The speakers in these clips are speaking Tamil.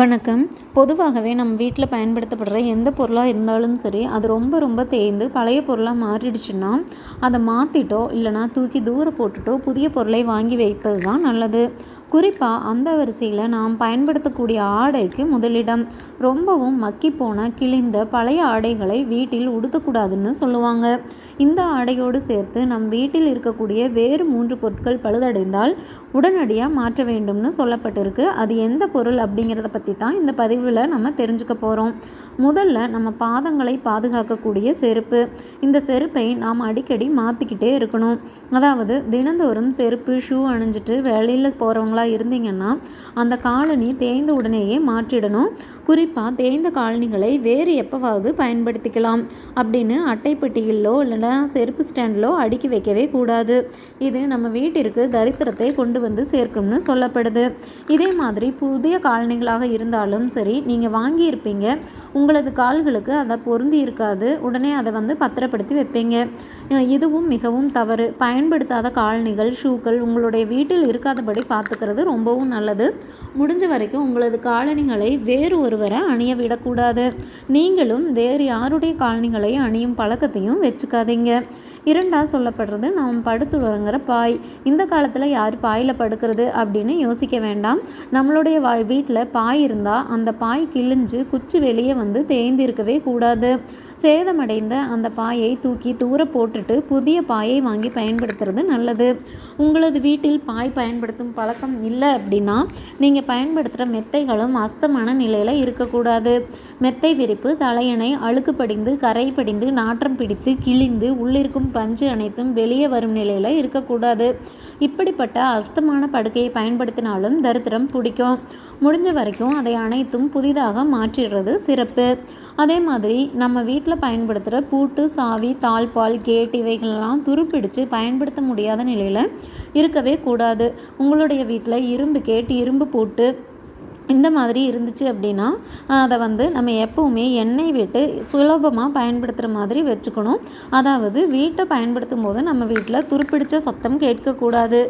வணக்கம். பொதுவாகவே நம்ம வீட்டில் பயன்படுத்தப்படுற எந்த பொருளாக இருந்தாலும் சரி அது ரொம்ப ரொம்ப தேய்ந்து பழைய பொருளாக மாறிடுச்சுன்னா அதை மாற்றிட்டோ இல்லைனா தூக்கி தூர போட்டுட்டோ புதிய பொருளை வாங்கி வைப்பது தான் நல்லது. குறிப்பாக அந்த வரிசையில் நாம் பயன்படுத்தக்கூடிய ஆடைக்கு முதலிடம். ரொம்பவும் மக்கிப்போன கிழிந்த பழைய ஆடைகளை வீட்டில் உடுத்தக்கூடாதுன்னு சொல்லுவாங்க. இந்த ஆடையோடு சேர்த்து நம் வீட்டில் இருக்கக்கூடிய வேறு மூன்று பொருட்கள் பழுதடைந்தால் உடனடியாக மாற்ற வேண்டும்னு சொல்லப்பட்டிருக்கு. அது எந்த பொருள் அப்படிங்கிறத பற்றி தான் இந்த பதிவில் நம்ம தெரிஞ்சுக்க போகிறோம் முதல்ல நம்ம பாதங்களை பாதுகாக்கக்கூடிய செருப்பு. இந்த செருப்பை நாம் அடிக்கடி மாற்றிக்கிட்டே இருக்கணும். அதாவது தினந்தோறும் செருப்பு ஷூ அணிஞ்சிட்டு வேலையில் போகிறவங்களா இருந்தீங்கன்னா அந்த காலனி தேய்ந்த உடனேயே மாற்றிடணும். குறிப்பாக தேய்ந்த காலணிகளை வேறு எப்போவாவது பயன்படுத்திக்கலாம். அப்படின்னு அட்டைப்பெட்டியிலோ இல்லைன்னா செருப்பு ஸ்டாண்டிலோ அடுக்கி வைக்கவே கூடாது. இது நம்ம வீட்டிற்கு தரித்திரத்தை கொண்டு வந்து சேர்க்கும்னு சொல்லப்படுது. இதே மாதிரி புதிய காலணிகளாக இருந்தாலும் சரி நீங்கள் வாங்கியிருப்பீங்க. உங்களது கால்களுக்கு அதை பொருந்தி இருக்காது. உடனே அதை வந்து பத்திரப்படுத்தி வைப்பீங்க. இதுவும் மிகவும் தவறு. பயன்படுத்தாத காலணிகள் ஷூக்கள் உங்களுடைய வீட்டில் இருக்காதபடி பார்த்துக்கிறது ரொம்பவும் நல்லது. முடிஞ்ச வரைக்கும் உங்களது காலணிகளை வேறு ஒருவரை அணிய விடக்கூடாது. நீங்களும் வேறு யாருடைய காலணிகளை அணியும் பழக்கத்தையும் வச்சுக்காதீங்க. இரண்டாக சொல்லப்படுறது நாம் படுத்துறங்கிற பாய். இந்த காலத்தில் யார் பாயில் படுக்கிறது அப்படின்னு யோசிக்க வேண்டாம். நம்மளுடைய வா வீட்டில் பாய் இருந்தால் அந்த பாய் கிழிஞ்சு குச்சி வெளியே வந்து தேய்ந்திருக்கவே கூடாது. சேதமடைந்த அந்த பாயை தூக்கி தூர போட்டுட்டு புதிய பாயை வாங்கி பயன்படுத்துறது நல்லது. உங்களது வீட்டில் பாய் பயன்படுத்தும் பழக்கம் இல்லை அப்படின்னா நீங்கள் பயன்படுத்துகிற மெத்தைகளும் அஸ்தமான நிலையில் இருக்கக்கூடாது. மெத்தை விரிப்பு தலையணை அழுக்கு படிந்து கரை படிந்து நாற்றம் பிடித்து கிழிந்து உள்ளிருக்கும் பஞ்சு அனைத்தும் வெளியே வரும் நிலையில் இருக்கக்கூடாது. இப்படிப்பட்ட அஸ்தமான படுக்கையை பயன்படுத்தினாலும் தரித்திரம் பிடிக்கும். முடிஞ்ச வரைக்கும் அதை அனைத்தும் புதிதாக மாற்றிடுறது சிறப்பு. அதே மாதிரி நம்ம வீட்டில் பயன்படுத்துகிற பூட்டு சாவி தாழ்பால் கேட் இவைகளெல்லாம் துருப்பிடித்து பயன்படுத்த முடியாத நிலையில் இருக்கவே கூடாது. உங்களுடைய வீட்டில் இரும்பு கேட் இரும்பு போட்டு இந்த மாதிரி இருந்துச்சு அப்படின்னா அதை வந்து நம்ம எப்போவுமே எண்ணெய் விட்டு சுலபமாக பயன்படுத்துகிற மாதிரி வச்சுக்கணும். அதாவது வீட்டை பயன்படுத்தும் போது நம்ம வீட்டில் துருப்பிடிச்ச சத்தம் கேட்கக்கூடாது.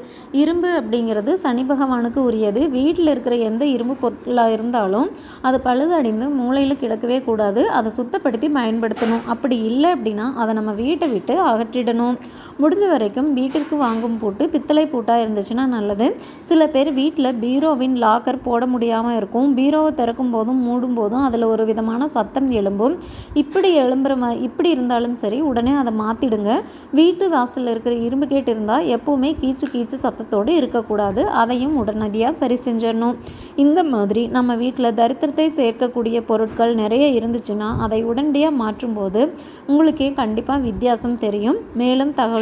இரும்பு அப்படிங்கிறது சனி பகவானுக்கு உரியது. வீட்டில் இருக்கிற எந்த இரும்பு பொருட்களாக இருந்தாலும் அது பழுதடைந்து மூளையில் கிடக்கவே கூடாது. அதை சுத்தப்படுத்தி பயன்படுத்தணும். அப்படி இல்லை அப்படின்னா அதை நம்ம வீட்டை விட்டு அகற்றிடணும். முடிஞ்ச வரைக்கும் வீட்டிற்கு வாங்கும் பூட்டு பித்தளை பூட்டாக இருந்துச்சுன்னா நல்லது. சில பேர் வீட்டில் பீரோவின் லாக்கர் போட முடியாமல் இருக்கும். பீரோவை திறக்கும் போதும் மூடும் போதும் அதில் ஒரு விதமான சத்தம் எழும்பும். இப்படி எழும்புற மா இப்படி இருந்தாலும் சரி உடனே அதை மாற்றிடுங்க வீட்டு வாசலில் இருக்கிற இரும்பு கேட்டு இருந்தால் எப்போவுமே கீச்சு கீச்சு சத்தத்தோடு இருக்கக்கூடாது. அதையும் உடனடியாக சரி செஞ்சிடணும். இந்த மாதிரி நம்ம வீட்டில் தரித்திரத்தை சேர்க்கக்கூடிய பொருட்கள் நிறைய இருந்துச்சுன்னா அதை உடனடியாக மாற்றும்போது உங்களுக்கே கண்டிப்பாக வித்தியாசம் தெரியும். மேலும் தகவல்